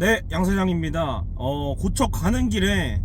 네, 양사장입니다. 어, 고척 가는 길에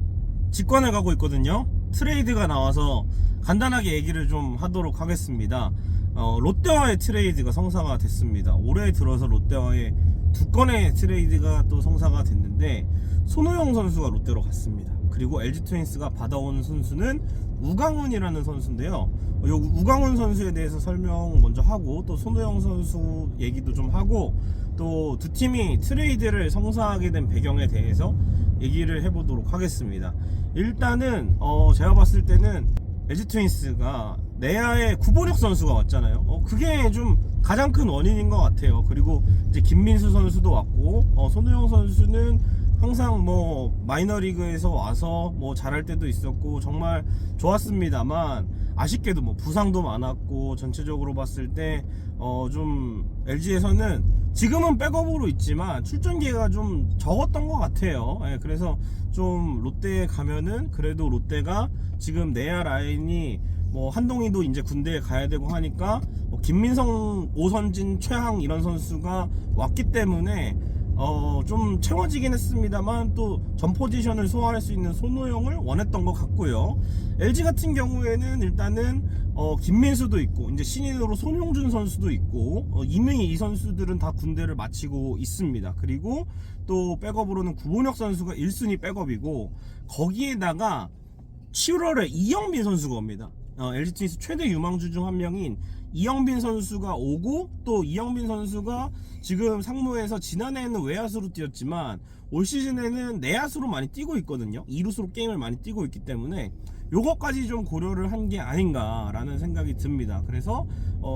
직관을 가고 있거든요. 트레이드가 나와서 간단하게 얘기를 좀 하도록 하겠습니다. 어, 롯데와의 트레이드가 성사가 됐습니다. 올해 들어서 롯데와의 두 건의 트레이드가 또 성사가 됐는데 손호영 선수가 롯데로 갔습니다. 그리고 LG 트윈스가 받아온 선수는 우강훈이라는 선수인데요. 어, 요 우강훈 선수에 대해서 설명 먼저 하고 또 손호영 선수 얘기도 좀 하고 또 두 팀이 트레이드를 성사하게 된 배경에 대해서 얘기를 해보도록 하겠습니다. 일단은 어 제가 봤을 때는 LG 트윈스가 내야에 구본혁 선수가 왔잖아요. 어 그게 좀 가장 큰 원인인 것 같아요. 그리고 이제 김민수 선수도 왔고 어 손호영 선수는 항상 뭐 마이너리그에서 와서 뭐 잘할 때도 있었고 정말 좋았습니다만 아쉽게도 뭐 부상도 많았고 전체적으로 봤을 때 어 좀 LG에서는 지금은 백업으로 있지만 출전 기회가 좀 적었던 것 같아요. 예, 그래서 좀 롯데에 가면은 그래도 롯데가 지금 내야 라인이 뭐 한동희도 이제 군대에 가야 되고 하니까 뭐 김민성, 오선진, 최항 이런 선수가 왔기 때문에 어 좀 채워지긴 했습니다만 또 전 포지션을 소화할 수 있는 손호영을 원했던 것 같고요. LG 같은 경우에는 일단은 어 김민수도 있고 이제 신인으로 손용준 선수도 있고 어 이미 이 선수들은 다 군대를 마치고 있습니다. 그리고 또 백업으로는 구본혁 선수가 1순위 백업이고 거기에다가 7월에 이영빈 선수가 옵니다. 어, LG 트윈스 최대 유망주 중 한 명인 이영빈 선수가 오고 또 이영빈 선수가 지금 상무에서 지난해에는 외야수로 뛰었지만 올 시즌에는 내야수로 많이 뛰고 있거든요. 이루수로 게임을 많이 뛰고 있기 때문에 요것까지 좀 고려를 한 게 아닌가라는 생각이 듭니다. 그래서 어,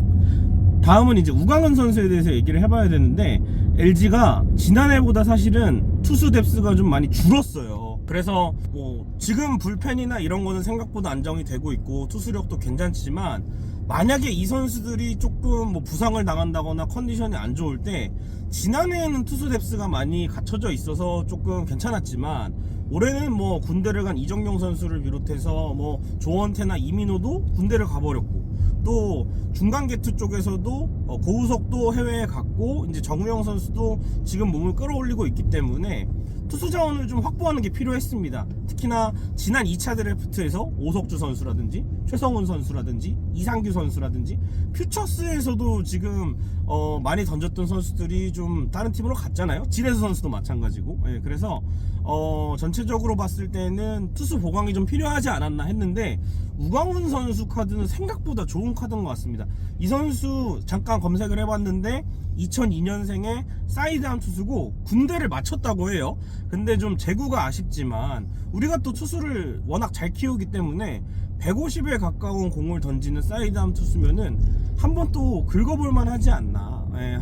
다음은 이제 우강은 선수에 대해서 얘기를 해봐야 되는데 LG가 지난해보다 사실은 투수 뎁스가 좀 많이 줄었어요. 그래서 뭐 지금 불펜이나 이런 거는 생각보다 안정이 되고 있고 투수력도 괜찮지만 만약에 이 선수들이 조금 뭐 부상을 당한다거나 컨디션이 안 좋을 때 지난해에는 투수 뎁스가 많이 갖춰져 있어서 조금 괜찮았지만 올해는 뭐 군대를 간 이정용 선수를 비롯해서 뭐 조원태나 이민호도 군대를 가버렸고 또 중간 게투 쪽에서도 어, 고우석도 해외에 갔고 이제 정우영 선수도 지금 몸을 끌어올리고 있기 때문에 투수 자원을 좀 확보하는 게 필요했습니다. 특히나 지난 2차 드래프트에서 오석주 선수라든지 최성훈 선수라든지 이상규 선수라든지 퓨처스에서도 지금 어, 많이 던졌던 선수들이 좀 다른 팀으로 갔잖아요. 지레스 선수도 마찬가지고. 예, 그래서 어, 전체적으로 봤을 때는 투수 보강이 좀 필요하지 않았나 했는데 우광훈 선수 카드는 생각보다 좋은 카드인 것 같습니다. 이 선수 잠깐 검색을 해봤는데 2002년생에 사이드한 투수고 군대를 마쳤다고 해요. 근데 좀 재구가 아쉽지만 우리가 또 투수를 워낙 잘 키우기 때문에 150에 가까운 공을 던지는 사이드암 투수면은 한 번 또 긁어볼 만하지 않나. 예,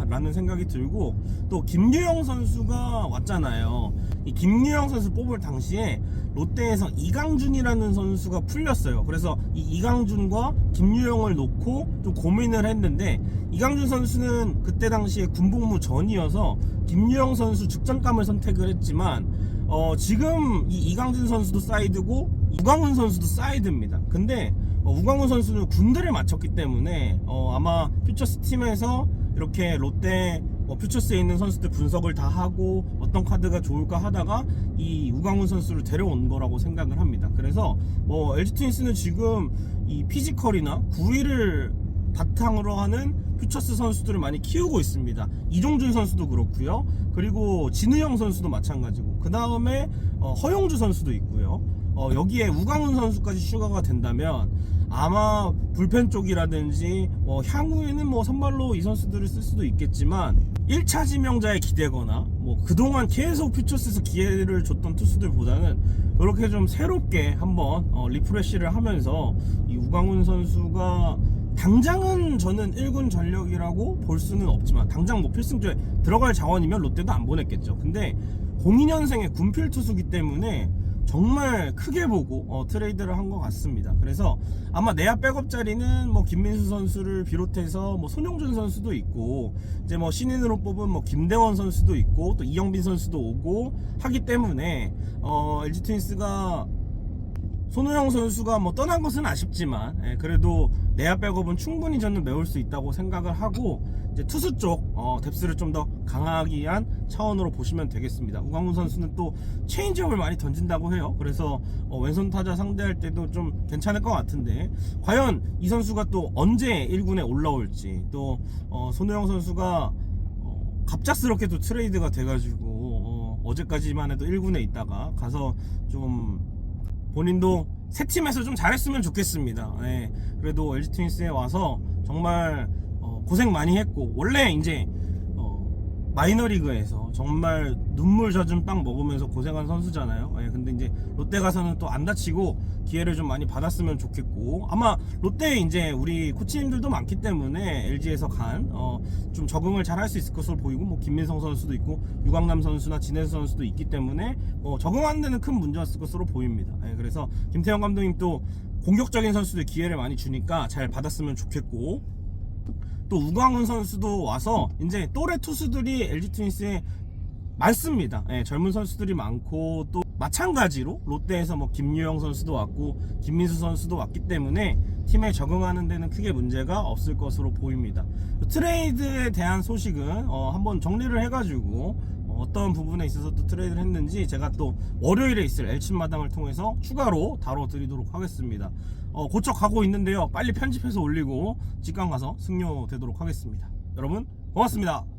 라는 생각이 들고 또 김유영 선수가 왔잖아요. 이 김유영 선수 뽑을 당시에 롯데에서 이강준이라는 선수가 풀렸어요. 그래서 이 이강준과 김유영을 놓고 좀 고민을 했는데 이강준 선수는 그때 당시에 군복무 전이어서 김유영 선수 직전감을 선택을 했지만 어, 지금 이 이강준 선수도 사이드고 우광훈 선수도 사이드입니다. 근데 어, 우광훈 선수는 군대를 마쳤기 때문에 어, 아마 퓨처스 팀에서 이렇게 롯데 뭐 퓨처스에 있는 선수들 분석을 다 하고 어떤 카드가 좋을까 하다가 이 우광훈 선수를 데려온 거라고 생각을 합니다. 그래서 뭐 LG 트윈스는 지금 이 피지컬이나 구위를 바탕으로 하는 퓨처스 선수들을 많이 키우고 있습니다. 이종준 선수도 그렇고요. 그리고 진우영 선수도 마찬가지고 그 다음에 어, 허용주 선수도 있고요. 어, 여기에 우광훈 선수까지 추가가 된다면 아마 불펜 쪽이라든지 뭐 향후에는 뭐 선발로 이 선수들을 쓸 수도 있겠지만 1차 지명자에 기대거나 뭐 그동안 계속 퓨처스에서 기회를 줬던 투수들보다는 이렇게 좀 새롭게 한번 어, 리프레시를 하면서 이 우광훈 선수가 당장은 저는 1군 전력이라고 볼 수는 없지만 당장 뭐 필승조에 들어갈 자원이면 롯데도 안 보냈겠죠. 근데 02년생의 군필 투수기 때문에 정말 크게 보고 어, 트레이드를 한 것 같습니다. 그래서 아마 내야 백업 자리는 뭐 김민수 선수를 비롯해서 뭐 손용준 선수도 있고 이제 뭐 신인으로 뽑은 뭐 김대원 선수도 있고 또 이영빈 선수도 오고 하기 때문에 어, LG 트윈스가 손호영 선수가 뭐 떠난 것은 아쉽지만 예, 그래도 내야 백업은 충분히 저는 메울 수 있다고 생각을 하고 이제 투수 쪽 어, 뎁스를 좀 더 강하기 위한 차원으로 보시면 되겠습니다. 우광훈 선수는 또 체인지업을 많이 던진다고 해요. 그래서 어, 왼손 타자 상대할 때도 좀 괜찮을 것 같은데 과연 이 선수가 또 언제 1군에 올라올지 또 어, 손호영 선수가 어, 갑작스럽게 또 트레이드가 돼가지고 어, 어제까지만 해도 1군에 있다가 가서 좀 본인도 새 팀에서 좀 잘했으면 좋겠습니다. 예, 그래도 LG 트윈스에 와서 정말 어, 고생 많이 했고 원래 이제 어, 마이너리그에서 정말 눈물 젖은 빵 먹으면서 고생한 선수잖아요. 예, 근데 이제 롯데 가서는 또 안 다치고 기회를 좀 많이 받았으면 좋겠고 아마 롯데에 이제 우리 코치님들도 많기 때문에 LG에서 간 어, 좀 적응을 잘 할 수 있을 것으로 보이고 뭐 김민성 선수도 있고 유광남 선수나 진해수 선수도 있기 때문에 어, 적응하는 데는 큰 문제 없을 것으로 보입니다. 예, 그래서 김태형 감독님 또 공격적인 선수들 기회를 많이 주니까 잘 받았으면 좋겠고 또 우광훈 선수도 와서 이제 또래 투수들이 LG 트윈스에 많습니다. 예, 젊은 선수들이 많고 또 마찬가지로 롯데에서 뭐 김유영 선수도 왔고 김민수 선수도 왔기 때문에 팀에 적응하는 데는 크게 문제가 없을 것으로 보입니다. 트레이드에 대한 소식은 어, 한번 정리를 해가지고 어, 어떤 부분에 있어서 또 트레이드를 했는지 제가 또 월요일에 있을 엘친 마당을 통해서 추가로 다뤄드리도록 하겠습니다. 어, 고쳐 가고 있는데요. 빨리 편집해서 올리고 직관 가서 승료 되도록 하겠습니다. 여러분 고맙습니다.